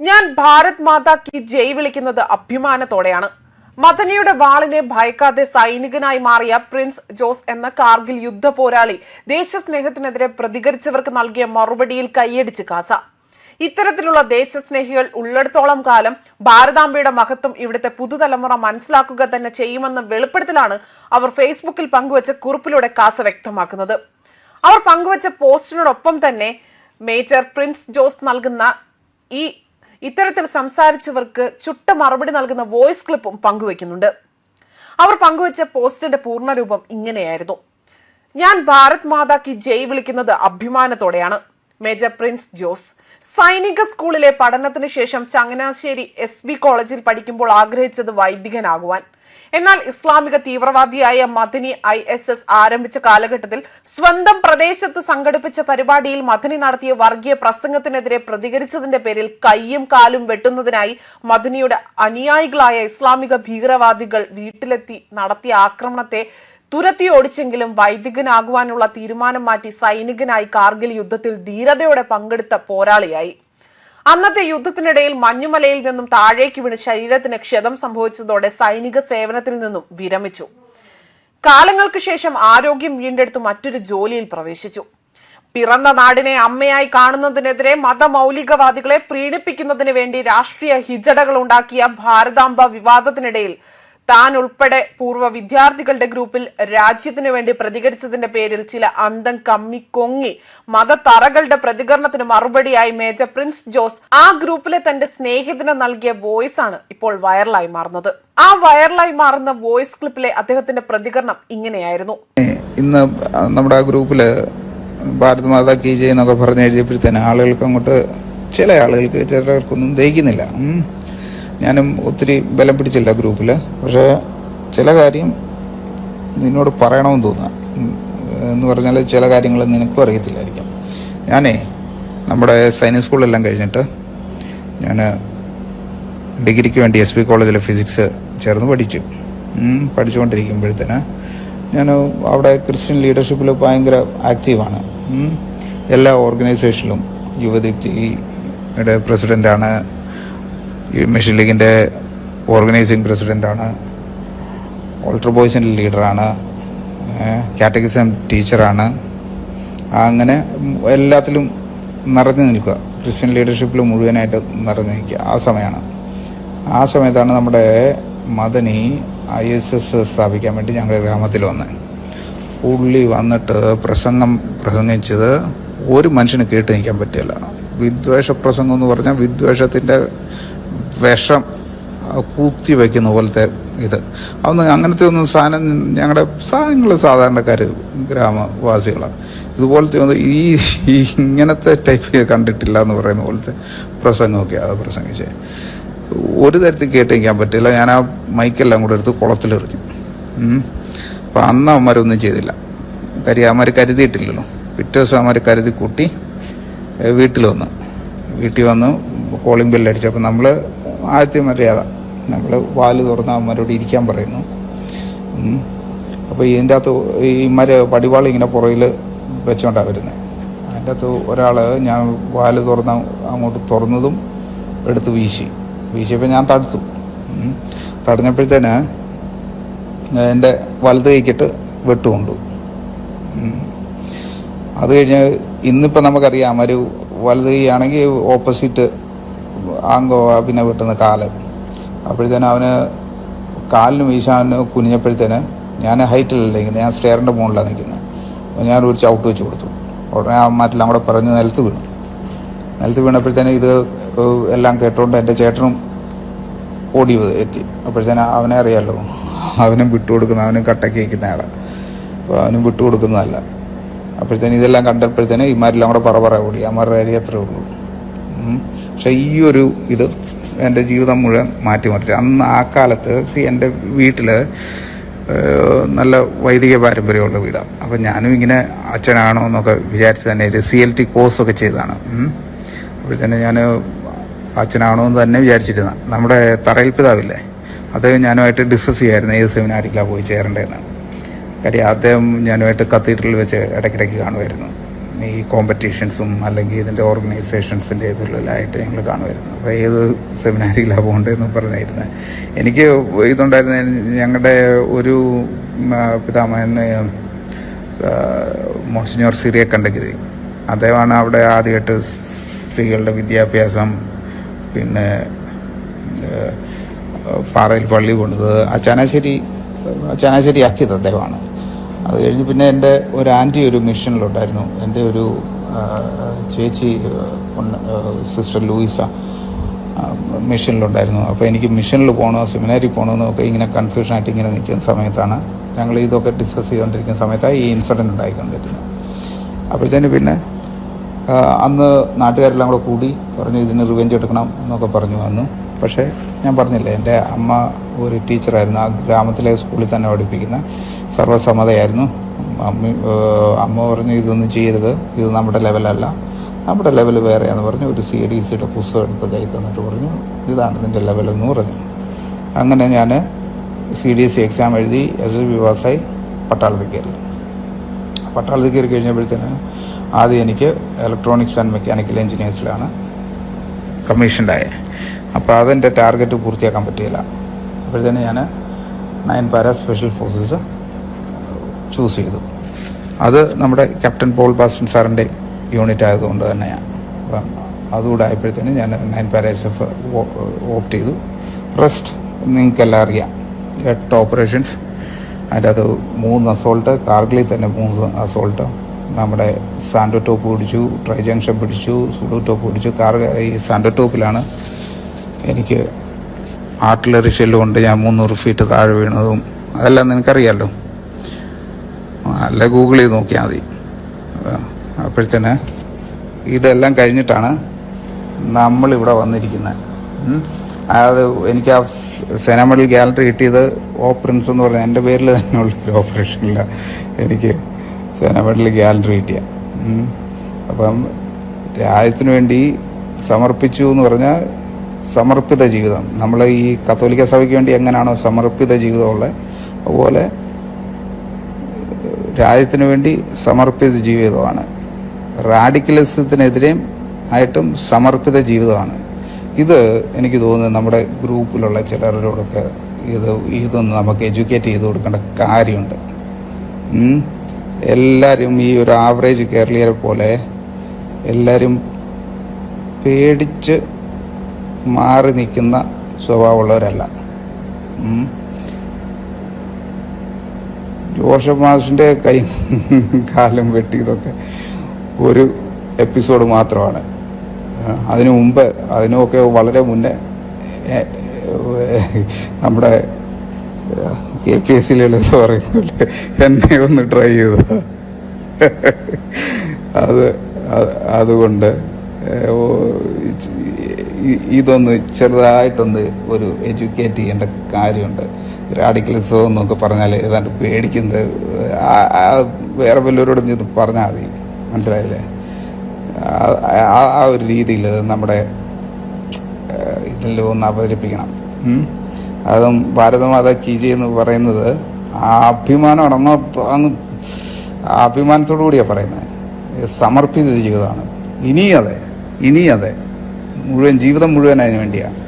ഞാൻ ഭാരത് മാതാ കി ജയ് വിളിക്കുന്നത് അഭിമാനത്തോടെയാണ്. മദനിയുടെ വാളിനെ ഭയക്കാതെ സൈനികനായി മാറിയ പ്രിൻസ് ജോസ് എന്ന കാർഗിൽ യുദ്ധ പോരാളി ദേശസ്നേഹത്തിനെതിരെ പ്രതികരിച്ചവർക്ക് നൽകിയ മറുപടിയിൽ കൈയടിച്ച് കാസ. ഇത്തരത്തിലുള്ള ദേശസ്നേഹികൾ ഉള്ളിടത്തോളം കാലം ഭാരതാംബയുടെ മഹത്വം ഇവിടുത്തെ പുതുതലമുറ മനസ്സിലാക്കുക തന്നെ ചെയ്യുമെന്ന വെളിപ്പെടുത്തലാണ് അവർ ഫേസ്ബുക്കിൽ പങ്കുവച്ച കുറിപ്പിലൂടെ കാസ വ്യക്തമാക്കുന്നത്. അവർ പങ്കുവച്ച പോസ്റ്റിനോടൊപ്പം തന്നെ മേജർ പ്രിൻസ് ജോസ് നൽകുന്ന ഈ ഇത്തരത്തിൽ സംസാരിച്ചവർക്ക് ചുട്ട മറുപടി നൽകുന്ന വോയിസ് ക്ലിപ്പും പങ്കുവെക്കുന്നുണ്ട് അവർ പങ്കുവച്ച പോസ്റ്റിന്റെ പൂർണരൂപം ഇങ്ങനെയായിരുന്നു. ഞാൻ ഭാരത് മാതാക്ക് ജയ് വിളിക്കുന്നത് അഭിമാനത്തോടെയാണ്. മേജർ പ്രിൻസ് ജോസ് സൈനിക സ്കൂളിലെ പഠനത്തിന് ശേഷം ചങ്ങനാശ്ശേരി എസ് കോളേജിൽ പഠിക്കുമ്പോൾ ആഗ്രഹിച്ചത് വൈദികനാകുവാൻ. എന്നാൽ ഇസ്ലാമിക തീവ്രവാദിയായ മദനി ഐ എസ് എസ് ആരംഭിച്ച കാലഘട്ടത്തിൽ സ്വന്തം പ്രദേശത്ത് സംഘടിപ്പിച്ച പരിപാടിയിൽ മദനി നടത്തിയ വർഗീയ പ്രസംഗത്തിനെതിരെ പ്രതികരിച്ചതിന്റെ പേരിൽ കയ്യും കാലും വെട്ടുന്നതിനായി മദനിയുടെ അനുയായികളായ ഇസ്ലാമിക ഭീകരവാദികൾ വീട്ടിലെത്തി നടത്തിയ ആക്രമണത്തെ തുരത്തി ഓടിച്ചെങ്കിലും വൈദികനാകുവാനുള്ള തീരുമാനം മാറ്റി സൈനികനായി കാർഗിൽ യുദ്ധത്തിൽ ധീരതയോടെ പങ്കെടുത്ത പോരാളിയായി. അന്നത്തെ യുദ്ധത്തിനിടയിൽ മഞ്ഞുമലയിൽ നിന്നും താഴേക്ക് വീണ് ശരീരത്തിന് ക്ഷതം സംഭവിച്ചതോടെ സൈനിക സേവനത്തിൽ നിന്നും വിരമിച്ചു. കാലങ്ങൾക്ക് ശേഷം ആരോഗ്യം വീണ്ടെടുത്ത് മറ്റൊരു ജോലിയിൽ പ്രവേശിച്ചു. പിറന്ന നാടിനെ അമ്മയായി കാണുന്നതിനെതിരെ മതമൗലികവാദികളെ പ്രീണിപ്പിക്കുന്നതിന് വേണ്ടി രാഷ്ട്രീയ ഹിജടകൾ ഉണ്ടാക്കിയ ഭാരതാംബ വിവാദത്തിനിടയിൽ താൻ ഉൾപ്പെടെ പൂർവ വിദ്യാർത്ഥികളുടെ ഗ്രൂപ്പിൽ രാജ്യത്തിനു വേണ്ടി പ്രതികരിച്ചതിന്റെ പേരിൽ ചില അന്തം കമ്മി കൊങ്ങി മതത്തറകളുടെ പ്രതികരണത്തിന് മറുപടിയായി മേജർ പ്രിൻസ് ജോസ് ആ ഗ്രൂപ്പിലെ തന്റെ സ്നേഹിതന് നൽകിയ വോയിസ് ആണ് ഇപ്പോൾ വൈറലായി മാറുന്നത്. ആ വൈറലായി മാറുന്ന വോയിസ് ക്ലിപ്പിലെ അദ്ദേഹത്തിന്റെ പ്രതികരണം ഇങ്ങനെയായിരുന്നു. ഇന്ന് നമ്മുടെ ആ ഗ്രൂപ്പിൽ ഭാരത് മാതാ കി ജയ് എന്നൊക്കെ പറഞ്ഞ് എഴുതിയപ്പോഴത്തേന് ആളുകൾക്ക് അങ്ങോട്ട് ചില ആളുകൾക്ക് ചിലർക്കൊന്നും ദഹിക്കുന്നില്ല. ഞാനും ഒത്തിരി ബലം പിടിച്ചില്ല ഗ്രൂപ്പിൽ പക്ഷേ ചില കാര്യം നിന്നോട് പറയണമെന്ന് തോന്നുക എന്ന് പറഞ്ഞാൽ ചില കാര്യങ്ങൾ നിനക്കും അറിയത്തില്ലായിരിക്കാം. ഞാനേ നമ്മുടെ സൈനിക് സ്കൂളെല്ലാം കഴിഞ്ഞിട്ട് ഞാൻ ഡിഗ്രിക്ക് വേണ്ടി എസ് പി കോളേജിലെ ഫിസിക്സ് ചേർന്ന് പഠിച്ചു. പഠിച്ചുകൊണ്ടിരിക്കുമ്പോഴത്തേന് ഞാൻ അവിടെ ക്രിസ്ത്യൻ ലീഡർഷിപ്പിൽ ഭയങ്കര ആക്റ്റീവാണ്. എല്ലാ ഓർഗനൈസേഷനിലും യുവദീപ്തിയുടെ പ്രസിഡന്റാണ് മിഷൻ ലീഗിന്റെ ഓർഗനൈസിങ് പ്രസിഡന്റാണ് ഓൾട്ടർ ബോയ്സിന്റെ ലീഡറാണ്. കാറ്റഗറിസം ടീച്ചറാണ്. അങ്ങനെ എല്ലാത്തിലും നിറഞ്ഞു നിൽക്കുക. ക്രിസ്ത്യൻ ലീഡർഷിപ്പിൽ മുഴുവനായിട്ട് നിറഞ്ഞു നിൽക്കുക. ആ സമയമാണ്. ആ സമയത്താണ് നമ്മുടെ മദനി ഐ എസ് എസ് സ്ഥാപിക്കാൻ വേണ്ടി ഞങ്ങളുടെ ഗ്രാമത്തിൽ വന്നത്. പുള്ളി വന്നിട്ട് പ്രസംഗം പ്രസംഗിച്ചത് ഒരു മനുഷ്യന് കേട്ട് നിൽക്കാൻ പറ്റില്ല. വിദ്വേഷ പ്രസംഗം എന്ന് പറഞ്ഞാൽ വിദ്വേഷത്തിന്റെ വിഷം കൂത്തി വയ്ക്കുന്ന പോലത്തെ ഇത്. അതൊന്നും അങ്ങനത്തെ ഒന്നും സാധനം ഞങ്ങളുടെ സാധനങ്ങൾ സാധാരണക്കാർ ഗ്രാമവാസികളാണ് ഇതുപോലത്തെ ഒന്നും ഈ ഇങ്ങനത്തെ ടൈപ്പ് കണ്ടിട്ടില്ല എന്ന് പറയുന്ന പോലത്തെ പ്രസംഗമൊക്കെ അത് പ്രസംഗിച്ചേ. ഒരു തരത്തിൽ കേട്ടിരിക്കാൻ പറ്റില്ല. ഞാൻ ആ മൈക്കെല്ലാം കൂടെ എടുത്ത് കുളത്തിലെറിഞ്ഞു. അപ്പം അന്ന് അവന്മാരൊന്നും ചെയ്തില്ല. കാര്യം അവന്മാർ കരുതിയിട്ടില്ലല്ലോ. പിറ്റേ ദിവസം അവന്മാർ കരുതി കൂട്ടി വീട്ടിൽ വന്നു. വീട്ടിൽ വന്ന് കോളിംഗ് ബെല്ലടിച്ചപ്പോൾ നമ്മൾ ആദ്യത്തെ മര്യാദ. നമ്മൾ വാൽ തുറന്ന് അവന്മാരോട് ഇരിക്കാൻ പറയുന്നു. അപ്പോൾ ഇതിന്റെ അകത്ത് ഈ മര പടിവാൾ ഇങ്ങനെ പുറയിൽ വെച്ചോണ്ടാണ് വരുന്നത് അതിന്റെ അകത്ത് ഒരാൾ ഞാൻ വാൽ തുറന്ന് അങ്ങോട്ട് തുറന്നതും എടുത്ത് വീശി. വീശിയപ്പോൾ ഞാൻ തടുത്തു. തടഞ്ഞപ്പോഴത്തേന് എന്റെ വലത് കൈക്കിട്ട് വെട്ടുകൊണ്ടു. അത് കഴിഞ്ഞ് ഇന്നിപ്പോൾ നമുക്കറിയാം ഒരു വലത് കൈ ആണെങ്കിൽ ഓപ്പോസിറ്റ് ആങ്കോ പിന്നെ വെട്ടുന്ന കാൽ. അപ്പോഴത്തേനും അവന് കാലിന് വീശാൻ കുനിഞ്ഞപ്പോഴത്തേന് ഞാൻ ഹൈറ്റിലല്ല നിൽക്കുന്നത് ഞാൻ സ്റ്റെയറിന്റെ മുകളിലാണ് നിൽക്കുന്നത്. അപ്പോൾ ഞാൻ ഒരു ചവിട്ട് വെച്ച് കൊടുത്തു. ഉടനെ അവന്മാരെല്ലാം കൂടെ പറഞ്ഞ് നിലത്ത് വീണു. നിലത്ത് വീണപ്പോഴത്തേന് ഇത് എല്ലാം കേട്ടുകൊണ്ട് എന്റെ ചേട്ടനും ഓടി എത്തി. അപ്പോഴത്തേന് അവനെ അറിയാമല്ലോ അവനും വിട്ടുകൊടുക്കുന്ന അവനും കട്ടയ്ക്ക് വയ്ക്കുന്ന ആളാണ് അപ്പോൾ അവനും വിട്ടുകൊടുക്കുന്നതല്ല അപ്പോഴത്തേന് ഇതെല്ലാം കണ്ടപ്പോഴത്തേന് ഇമാരെല്ലാം കൂടെ പറ പറ ഓടി. അമാരുടെ കാര്യം അത്രേ ഉള്ളൂ. പക്ഷേ ഈ ഒരു ഇത് എന്റെ ജീവിതം മുഴുവൻ മാറ്റിമറിച്ച് അന്ന് ആ കാലത്ത് സി എന്റെ വീട്ടിൽ നല്ല വൈദിക പാരമ്പര്യമുള്ള വീടാണ്. അപ്പം ഞാനും ഇങ്ങനെ അച്ഛനാണോ എന്നൊക്കെ വിചാരിച്ച് തന്നെ ഒരു സി എൽ ടി കോഴ്സൊക്കെ ചെയ്തതാണ്. അപ്പോൾ തന്നെ ഞാൻ അച്ഛനാണോ എന്ന് തന്നെ വിചാരിച്ചിരുന്ന. നമ്മുടെ തറയിൽ പിതാവില്ലേ? അദ്ദേഹം ഞാനുമായിട്ട് ഡിസ്കസ് ചെയ്യായിരുന്നു ഏത് സെമിനാരിലാണ് പോയി ചേരേണ്ടതെന്ന്. കാര്യം അദ്ദേഹം ഞാനുമായിട്ട് കത്തീഡ്രലിൽ വെച്ച് ഇടയ്ക്കിടയ്ക്ക് കാണുമായിരുന്നു. ഈ കോമ്പറ്റീഷൻസും അല്ലെങ്കിൽ ഇതിന്റെ ഓർഗനൈസേഷൻസിന്റെ ഇതിലായിട്ട് ഞങ്ങൾ കാണുമായിരുന്നു. അപ്പോൾ ഏത് സെമിനാരിയിലാണ് പോകേണ്ടതെന്ന് പറഞ്ഞായിരുന്നു. എനിക്ക് ഇതുണ്ടായിരുന്ന ഞങ്ങളുടെ ഒരു പിതാമഹന് മോൺസിഞ്ഞോർ സിറിയ കണ്ടഗിരി അദ്ദേഹമാണ് അവിടെ ആദ്യമായിട്ട് സ്ത്രീകളുടെ വിദ്യാഭ്യാസം പിന്നെ പാറയിൽ പള്ളി കൊണ്ടത് ചാനാശ്ശേരി ചാനാശ്ശേരി ആക്കിയത് അദ്ദേഹമാണ്. അത് കഴിഞ്ഞ് പിന്നെ എന്റെ ഒരു ആന്റി ഒരു മിഷനിലുണ്ടായിരുന്നു. എന്റെ ഒരു ചേച്ചി സിസ്റ്റർ ലൂയിസ മിഷനിലുണ്ടായിരുന്നു. അപ്പോൾ എനിക്ക് മിഷനിൽ പോകണോ സെമിനാരിൽ പോകണമെന്നൊക്കെ ഇങ്ങനെ കൺഫ്യൂഷനായിട്ട് ഇങ്ങനെ നിൽക്കുന്ന സമയത്താണ് ഞങ്ങൾ ഇതൊക്കെ ഡിസ്കസ് ചെയ്തുകൊണ്ടിരിക്കുന്ന സമയത്താണ് ഈ ഇൻസിഡന്റ് ഉണ്ടായിക്കൊണ്ടിരുന്നത്. അപ്പോഴത്തേന് പിന്നെ അന്ന് നാട്ടുകാരെല്ലാം കൂടെ കൂടി പറഞ്ഞു ഇതിന് റിവെഞ്ച് എടുക്കണം എന്നൊക്കെ പറഞ്ഞു വന്നു പക്ഷേ ഞാൻ പറഞ്ഞില്ലേ എന്റെ അമ്മ ഒരു ടീച്ചറായിരുന്നു ആ ഗ്രാമത്തിലെ സ്കൂളിൽ തന്നെ പഠിപ്പിക്കുന്ന സർവസമ്മതയായിരുന്നു അമ്മ അമ്മ പറഞ്ഞു ഇതൊന്നും ചെയ്യരുത്. ഇത് നമ്മുടെ ലെവലല്ല. നമ്മുടെ ലെവൽ വേറെയാന്ന് പറഞ്ഞു. ഒരു സി ഡി സിയുടെ പുസ്തകം എടുത്ത് കൈ തന്നിട്ട് പറഞ്ഞു ഇതാണ് ഇതിന്റെ ലെവലെന്ന് പറഞ്ഞു. അങ്ങനെ ഞാൻ C D S C exam എഴുതി എസ് എസ് ബി പാസ്സായി പട്ടാളത്തിൽ കയറി. പട്ടാളത്തിൽ കയറി കഴിഞ്ഞപ്പോഴത്തേന് ആദ്യം എനിക്ക് ഇലക്ട്രോണിക്സ് ആൻഡ് മെക്കാനിക്കൽ എഞ്ചിനീയേഴ്സിലാണ് കമ്മീഷൻഡായത് അപ്പോൾ അതെന്റെ ടാർഗറ്റ് പൂർത്തിയാക്കാൻ പറ്റിയില്ല. അപ്പോഴത്തേന് ഞാൻ nine para special forces choose ചെയ്തു. അത് നമ്മുടെ ക്യാപ്റ്റൻ പോൾ ബാസ്റ്റൻ സാറിന്റെ യൂണിറ്റ് ആയതുകൊണ്ട് തന്നെയാണ്. അപ്പം അതുകൂടെ ആയപ്പോഴത്തേന് ഞാൻ നയൻ പാരേസ് എഫ് ഓപ്റ്റ് ചെയ്തു. റെസ്റ്റ് നിങ്ങൾക്കെല്ലാം അറിയാം. എട്ട് ഓപ്പറേഷൻസ് അതിന്റെ അത് മൂന്ന് അസോൾട്ട് കാർഗിലിൽ തന്നെ മൂന്ന് അസോൾട്ട് നമ്മുടെ സാൻഡോ ടോപ്പ് പിടിച്ചു ട്രൈ ജംഗ്ഷൻ പിടിച്ചു സുഡു ടോപ്പ് പിടിച്ചു. കാർഗ ഈ സാൻഡോ ടോപ്പിലാണ് എനിക്ക് ആർട്ടിലറി ഷെല്ലുകൊണ്ട് ഞാൻ മുന്നൂറ് ഫീറ്റ് താഴെ വീണതും അതെല്ലാം നിനക്കറിയാമല്ലോ അല്ല ഗൂഗിൾ ചെയ്ത് നോക്കിയാൽ മതി. അപ്പോഴത്തേന് ഇതെല്ലാം കഴിഞ്ഞിട്ടാണ് നമ്മളിവിടെ വന്നിരിക്കുന്നത്. അതായത് എനിക്ക് ആ സേനാ ഗ്യാലറി ഗാലറി കിട്ടിയത് ഓ പ്രിൻസ് എന്ന് പറഞ്ഞ എന്റെ പേരിൽ തന്നെ ഉള്ളൊരു ഓപ്പറേഷനില്ല എനിക്ക് സേനാ ഗ്യാലറി ഗാലറി കിട്ടിയ അപ്പം രാജ്യത്തിന് വേണ്ടി സമർപ്പിച്ചു എന്ന് പറഞ്ഞാൽ സമർപ്പിത ജീവിതം. നമ്മൾ ഈ കത്തോലിക്ക സഭയ്ക്ക് വേണ്ടി എങ്ങനെയാണോ സമർപ്പിത ജീവിതമുള്ളത് അതുപോലെ രാജ്യത്തിന് വേണ്ടി സമർപ്പിത ജീവിതമാണ്. റാഡിക്കലിസത്തിനെതിരെയും ആയിട്ടും സമർപ്പിത ജീവിതമാണ്. ഇത് എനിക്ക് തോന്നുന്നത് നമ്മുടെ ഗ്രൂപ്പിലുള്ള ചിലരോടൊക്കെ ഇത് ഇതൊന്ന് നമുക്ക് എഡ്യൂക്കേറ്റ് ചെയ്ത് കൊടുക്കേണ്ട കാര്യമുണ്ട്. എല്ലാവരും ഈ ഒരു ആവറേജ് കേരളീയരെ പോലെ എല്ലാവരും പേടിച്ച് മാറി നിൽക്കുന്ന സ്വഭാവമുള്ളവരല്ല. ഉം. മാസിന്റെ കൈ കാലം വെട്ടിയതൊക്കെ ഒരു എപ്പിസോഡ് മാത്രമാണ് അതിനു മുമ്പ് അതിനുമൊക്കെ വളരെ മുന്നേ നമ്മുടെ കെ പി എസ് സിയിലുള്ള പറയുന്നില്ല എന്നെ ഒന്ന് ട്രൈ ചെയ്തു അത് അത് അതുകൊണ്ട് ഇതൊന്ന് ചെറുതായിട്ടൊന്ന് ഒരു എഡ്യൂക്കേറ്റ് ചെയ്യേണ്ട കാര്യമുണ്ട് റാഡിക്കലിസം എന്നൊക്കെ പറഞ്ഞാൽ ഏതാണ്ട് പേടിക്കുന്നത് വേറെ വല്ലവരോടും ഇത് പറഞ്ഞാൽ മതി. മനസ്സിലായില്ലേ? ആ- ഒരു രീതിയിൽ നമ്മുടെ ഇതിൽ ഒന്ന് അവതരിപ്പിക്കണം. അതും ഭാരതമാത കീജി എന്ന് പറയുന്നത് ആ അങ്ങ് അഭിമാനത്തോടു കൂടിയാണ് പറയുന്നത് സമർപ്പിത ജീവിതമാണ്. ഇനിയതെ ഇനിയതെ മുഴുവൻ ജീവിതം മുഴുവൻ അതിന് വേണ്ടിയാണ്